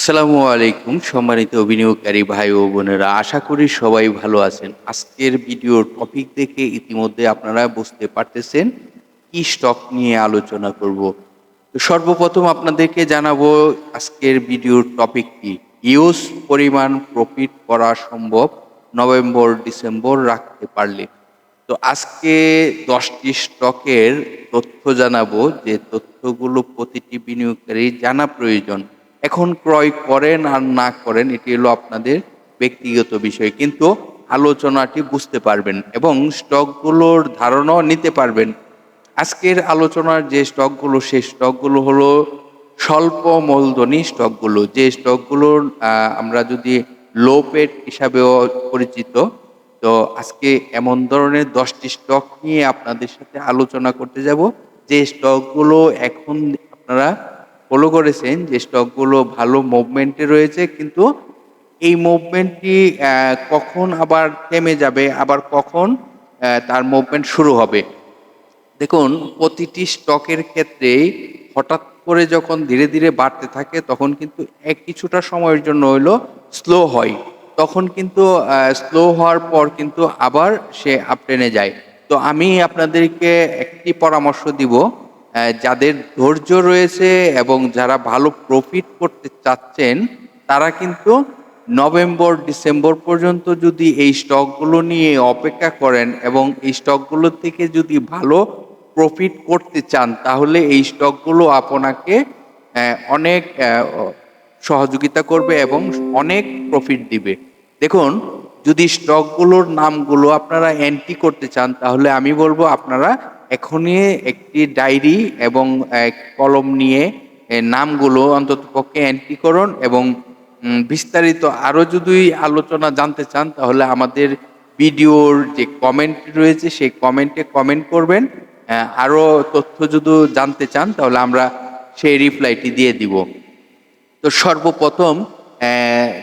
আসসালামু আলাইকুম, সম্মানিত বিনিয়োগকারী ভাই ও বোনেরা। আশা করি সবাই ভালো আছেন। আজকের ভিডিওর টপিক দেখে ইতিমধ্যে আপনারা বুঝতে পারতেছেন কি স্টক নিয়ে আলোচনা করব। তো সর্বপ্রথম আপনাদেরকে জানাব আজকের ভিডিওর টপিক কি। ইউজ পরিমাণ প্রফিট করা সম্ভব নভেম্বর, ডিসেম্বর রাখতে পারলে। তো আজকে দশটি স্টকের তথ্য জানাব। যে তথ্যগুলো প্রতিটি বিনিয়োগকারী জানা প্রয়োজন। এখন ক্রয় করেন আর না করেন, এটি হলো আপনাদের ব্যক্তিগত বিষয়। কিন্তু আলোচনাটি বুঝতে পারবেন এবং স্টকগুলোর ধারণাও নিতে পারবেন। আজকের আলোচনার যে স্টকগুলো, সেই স্টকগুলো হলো স্বল্প মূলধনী স্টকগুলো। যে স্টকগুলোর আমরা যদি লো পেড হিসাবেও পরিচিত, তো আজকে এমন ধরনের দশটি স্টক নিয়ে আপনাদের সাথে আলোচনা করতে যাব। যে স্টকগুলো এখন আপনারা ফলো করেছেন যে স্টকগুলো ভালো মুভমেন্টে রয়েছে, কিন্তু এই মুভমেন্টটি কখন আবার থেমে যাবে, আবার কখন তার মুভমেন্ট শুরু হবে? দেখুন, প্রতিটি স্টকের ক্ষেত্রেই হঠাৎ করে যখন ধীরে ধীরে বাড়তে থাকে, তখন কিন্তু এক কিছুটা সময়ের জন্য হইল স্লো হয়। তখন কিন্তু স্লো হওয়ার পর কিন্তু আবার সে আপটেনে যায়। তো আমি আপনাদেরকে একটি পরামর্শ দিব। যাদের ধৈর্য রয়েছে এবং যারা ভালো প্রফিট করতে চাচ্ছেন, তারা কিন্তু নভেম্বর, ডিসেম্বর পর্যন্ত যদি এই স্টকগুলো নিয়ে অপেক্ষা করেন এবং এই স্টকগুলো থেকে যদি ভালো প্রফিট করতে চান, তাহলে এই স্টকগুলো আপনাকে অনেক সহযোগিতা করবে এবং অনেক প্রফিট দিবে। দেখুন, যদি স্টকগুলোর নামগুলো আপনারা এন্ট্রি করতে চান, তাহলে আমি বলব আপনারা এখনই একটি ডায়েরি এবং কলম নিয়ে নামগুলো অন্তত পক্ষে এন্ট্রি করুন এবং বিস্তারিত আরও যদি আলোচনা জানতে চান, তাহলে আমাদের ভিডিওর যে কমেন্ট রয়েছে, সেই কমেন্টে কমেন্ট করবেন। আরও তথ্য যদি জানতে চান, তাহলে আমরা সেই রিপ্লাইটি দিয়ে দিব। তো সর্বপ্রথম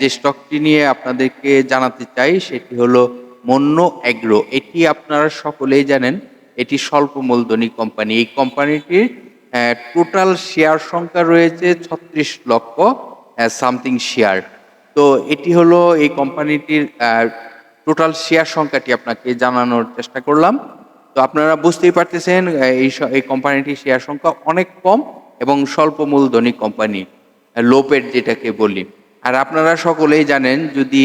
যে স্টকটি নিয়ে আপনাদেরকে জানাতে চাই, সেটি হলো মন্য অ্যাগ্রো এটি আপনারা সকলেই জানেন এটি স্বল্প মূলধনী কোম্পানি। এই কোম্পানিটির টোটাল শেয়ার সংখ্যা রয়েছে ছত্রিশ লক্ষ সামথিং শেয়ার তো এটি হলো এই কোম্পানিটির টোটাল শেয়ার সংখ্যাটি আপনাকে জানানোর চেষ্টা করলাম। তো আপনারা বুঝতেই পারতেছেন এই এই কোম্পানিটির শেয়ার সংখ্যা অনেক কম এবং স্বল্প মূলধনী কোম্পানি লোপের যেটাকে বলি। আর আপনারা সকলেই জানেন, যদি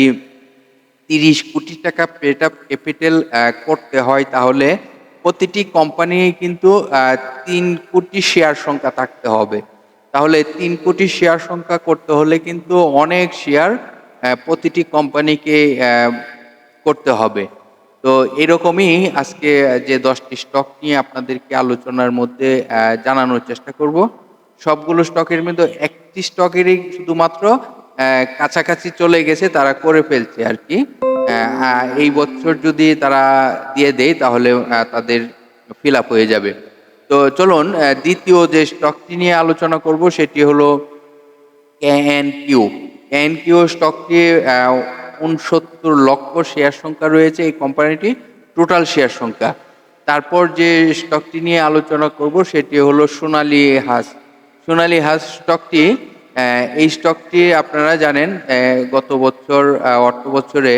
তিরিশ কোটি টাকা পেট আপ ক্যাপিটাল করতে হয় তাহলে প্রতিটি কোম্পানি কিন্তু তিন কোটি শেয়ার সংখ্যা থাকতে হবে। তাহলে তিন কোটি শেয়ার সংখ্যা করতে হলে কিন্তু অনেক শেয়ার প্রতিটি কোম্পানিকে করতে হবে। তো এরকমই আজকে যে দশটি স্টক নিয়ে আপনাদেরকে আলোচনার মধ্যে জানানোর চেষ্টা করব। সবগুলো স্টকের মধ্যে একটি স্টকেরই শুধুমাত্র কাছাকাছি চলে গেছে তারা করে ফেলছে আর কি। আহ, এই বছর যদি তারা দিয়ে দেয় তাহলে তাদের ফিল আপ হয়ে যাবে। তো চলুন দ্বিতীয় যে স্টকটি নিয়ে আলোচনা করব সেটি হলো কিউ কিউ স্টকটি উনসত্তর লক্ষ শেয়ার সংখ্যা রয়েছে এই কোম্পানিটি টোটাল শেয়ার সংখ্যা। তারপর যে স্টকটি নিয়ে আলোচনা করব সেটি হলো সোনালী হাস। সোনালী হাস স্টকটি এই স্টকটি আপনারা জানেন গত বছর অর্থ বছরে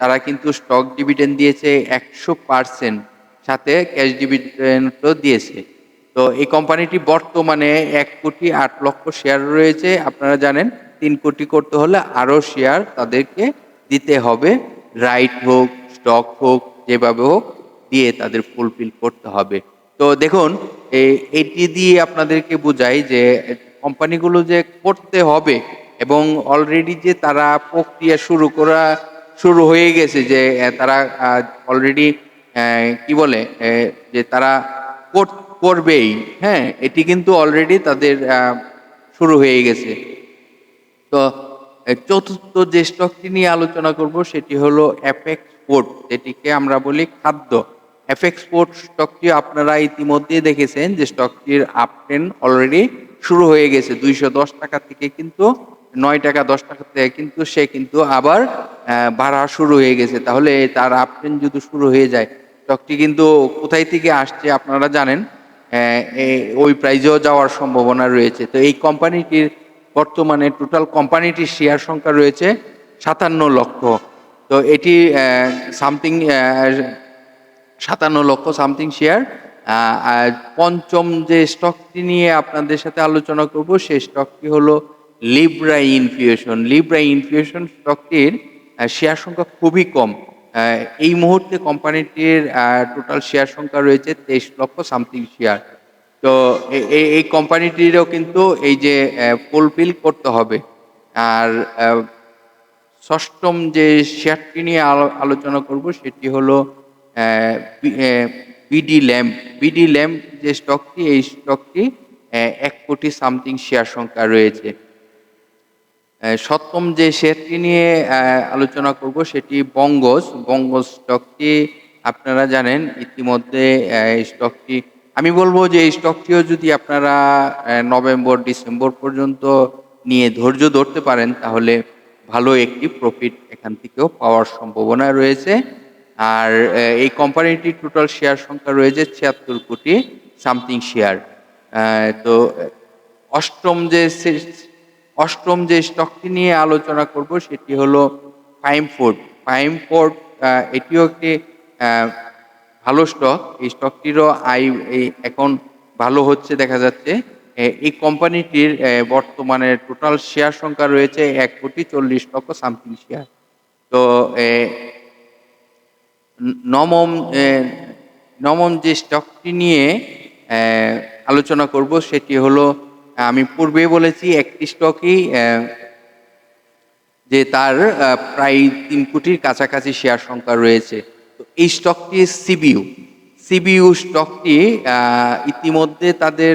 তারা কিন্তু স্টক ডিভিডেন্ড দিয়েছে একশো পার্সেন্ট সাথে ক্যাশ ডিভিডেন্ডও দিয়েছে। তো এই কোম্পানিটি বর্তমানে এক কোটি আট লক্ষ শেয়ার রয়েছে, আপনারা জানেন, তিন কোটি করতে হলে আরও শেয়ার তাদেরকে দিতে হবে রাইট হোক স্টক হোক, যেভাবে হোক, দিয়ে তাদের ফুলফিল করতে হবে। তো দেখুন এটি দিয়ে আপনাদেরকে বুঝাই যে কোম্পানিগুলো যে করতে হবে এবং অলরেডি যে তারা প্রক্রিয়া শুরু করা শুরু হয়ে গেছে যে তারা অলরেডি কি বলে যে তারা করবেই হ্যাঁ এটি কিন্তু অলরেডি তাদের শুরু হয়ে গেছে। তো চতুর্থ যে স্টকটি নিয়ে আলোচনা করব সেটি হলো অ্যাপেক্স ফুড যেটিকে আমরা বলি খাদ্য। এফ এক্সপোর্ট স্টকটি আপনারা ইতিমধ্যে দেখেছেন যে স্টকটির আপ অলরেডি শুরু হয়ে গেছে দুইশো দশ টাকা থেকে কিন্তু নয় টাকা, দশ টাকা থেকে কিন্তু সে কিন্তু আবার বাড়া শুরু হয়ে গেছে। তাহলে তার আপ ট্রেন যদি শুরু হয়ে যায় স্টকটি কিন্তু কোথায় থেকে আসছে আপনারা জানেন? ওই প্রাইজেও যাওয়ার সম্ভাবনা রয়েছে। তো এই কোম্পানিটির বর্তমানে টোটাল কোম্পানিটির শেয়ার সংখ্যা রয়েছে সাতান্ন লক্ষ। তো এটি সামথিং সাতান্ন লক্ষ সামথিং শেয়ার পঞ্চম যে স্টকটি নিয়ে আপনাদের সাথে আলোচনা করব, সেই স্টকটি হলো লিব্রা ইনফিউশন লিব্রা ইনফিউশন স্টকটির শেয়ার সংখ্যা খুবই কম। এই মুহূর্তে কোম্পানিটির টোটাল শেয়ার সংখ্যা রয়েছে তেইশ লক্ষ সামথিং শেয়ার তো এই কোম্পানিটিরও কিন্তু এই যে ফুলফিল করতে হবে। আর ষষ্ঠম যে শেয়ারটি নিয়ে আলো- আলোচনা করব, সেটি হলো বিডি ল্যাম্প বিডি ল্যাম্প যে স্টকটি এই স্টকটি এক কোটি সামথিং শেয়ার সংখ্যা রয়েছে। সপ্তম যে শেয়ারটি নিয়ে আলোচনা করব সেটি বঙ্গজ। বঙ্গজ স্টকটি আপনারা জানেন, ইতিমধ্যে স্টকটি আমি বলব যে এই স্টকটিও যদি আপনারা নভেম্বর, ডিসেম্বর পর্যন্ত নিয়ে ধৈর্য ধরতে পারেন, তাহলে ভালো একটি প্রফিট এখান থেকেও পাওয়ার সম্ভাবনা রয়েছে। আর এই কোম্পানিটির টোটাল শেয়ার সংখ্যা রয়েছে ছিয়াত্তর কোটি সামথিং শেয়ার তো, অষ্টম যে অষ্টম যে স্টকটি নিয়ে আলোচনা করব সেটি হলো ফাইম ফোর্ড ফাইম ফোর্ড এটিও একটি ভালো স্টক এই স্টকটিরও আই এখন ভালো হচ্ছে দেখা যাচ্ছে। এই কোম্পানিটির বর্তমানে টোটাল শেয়ার সংখ্যা রয়েছে এক কোটি চল্লিশ লক্ষ সামথিং শেয়ার তো নবম এ, নবম যে স্টকটি নিয়ে আলোচনা করব সেটি হলো আমি পূর্বে বলেছি একটি স্টকই যে তার প্রায় তিন কোটির কাছাকাছি শেয়ার সংখ্যা রয়েছে। তো এই স্টকটি সিবিইউ। সিবিইউ স্টকটি ইতিমধ্যে তাদের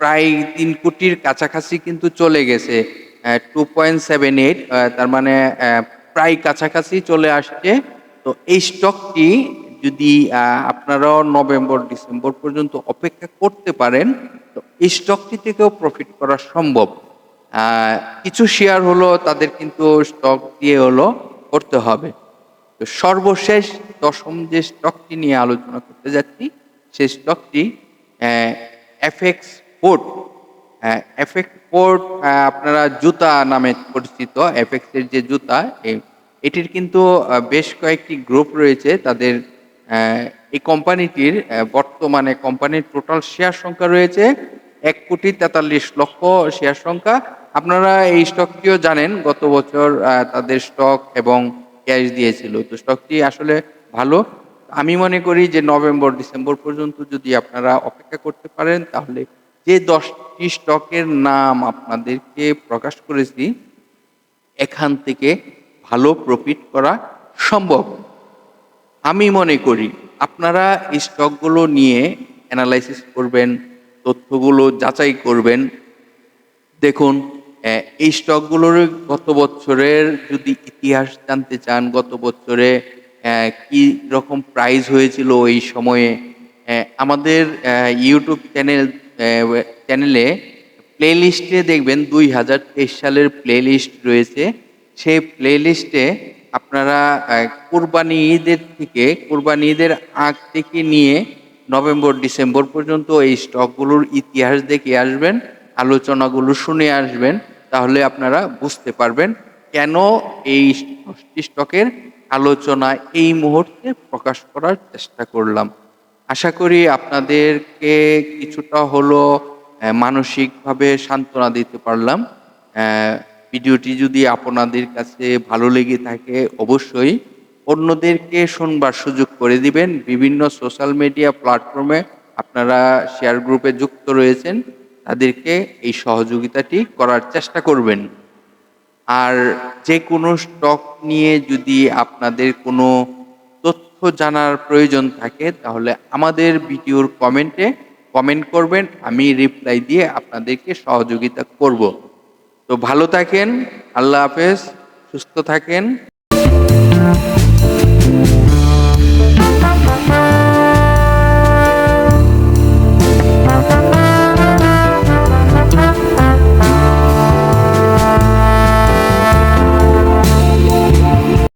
প্রায় তিন কোটির কাছাকাছি কিন্তু চলে গেছে। টু পয়েন্ট সেভেন এইট তার মানে প্রায় কাছাকাছি চলে আসছে। তো এই স্টকটি যদি আপনারাও নভেম্বর, ডিসেম্বর পর্যন্ত অপেক্ষা করতে পারেন, তো এই স্টকটি থেকেও প্রফিট করা সম্ভব। কিছু শেয়ার হলো, তাদের কিন্তু স্টক দিয়ে হলো করতে হবে। তো সর্বশেষ দশম যে স্টকটি নিয়ে আলোচনা করতে যাচ্ছি, সেই স্টকটি এফএক্স পোর্ট এফএক্স পোর্ট আপনারা জুতা নামে পরিচিত এফএক্স এর যে জুতা এ- এটির কিন্তু বেশ কয়েকটি গ্রুপ রয়েছে তাদের এই কোম্পানিটির বর্তমানে কোম্পানির টোটাল শেয়ার সংখ্যা রয়েছে এক কোটি তেতাল্লিশ লক্ষ শেয়ার সংখ্যা। আপনারা এই স্টকটিও জানেন, গত বছর তাদের স্টক এবং ক্যাশ দিয়েছিল। তো স্টকটি আসলে ভালো। আমি মনে করি যে নভেম্বর, ডিসেম্বর পর্যন্ত যদি আপনারা অপেক্ষা করতে পারেন, তাহলে যে দশটি স্টকের নাম আপনাদেরকে প্রকাশ করেছি, এখান থেকে ভালো প্রফিট করা সম্ভব। আমি মনে করি আপনারা স্টকগুলো নিয়ে অ্যানালাইসিস করবেন, তথ্যগুলো যাচাই করবেন। দেখুন এই স্টকগুলোর গত বছরের যদি ইতিহাস জানতে চান, গত বছরে কি রকম প্রাইস হয়েছিল এই সময়ে আমাদের ইউটিউব চ্যানেল চ্যানেলে প্লেলিস্টে দেখবেন দুই হাজার তেইশ সালের প্লে লিস্ট রয়েছে। সেই প্লে লিস্টে আপনারা কোরবানি ঈদের থেকে, কোরবানি ঈদের আগ থেকে নিয়ে নভেম্বর, ডিসেম্বর পর্যন্ত এই স্টকগুলোর ইতিহাস দেখে আসবেন, আলোচনাগুলো শুনে আসবেন, তাহলে আপনারা বুঝতে পারবেন কেন এই স্টকের আলোচনা এই মুহূর্তে প্রকাশ করার চেষ্টা করলাম। আশা করি আপনাদেরকে কিছুটা হলো মানসিকভাবে সান্ত্বনা দিতে পারলাম। ভিডিওটি যদি আপনাদের কাছে ভালো লেগে থাকে, অবশ্যই অন্যদেরকে শোনবার সুযোগ করে দিবেন। বিভিন্ন সোশ্যাল মিডিয়া প্ল্যাটফর্মে আপনারা শেয়ার গ্রুপে যুক্ত রয়েছেন, তাদেরকে এই সহযোগিতাটি করার চেষ্টা করবেন। আর যে কোনো স্টক নিয়ে যদি আপনাদের কোনো তথ্য জানার প্রয়োজন থাকে, তাহলে আমাদের ভিডিওর কমেন্টে কমেন্ট করবেন, আমি রিপ্লাই দিয়ে আপনাদেরকে সহযোগিতা করব। তো ভালো থাকেন আল্লাহ হাফেজ সুস্থ থাকেন।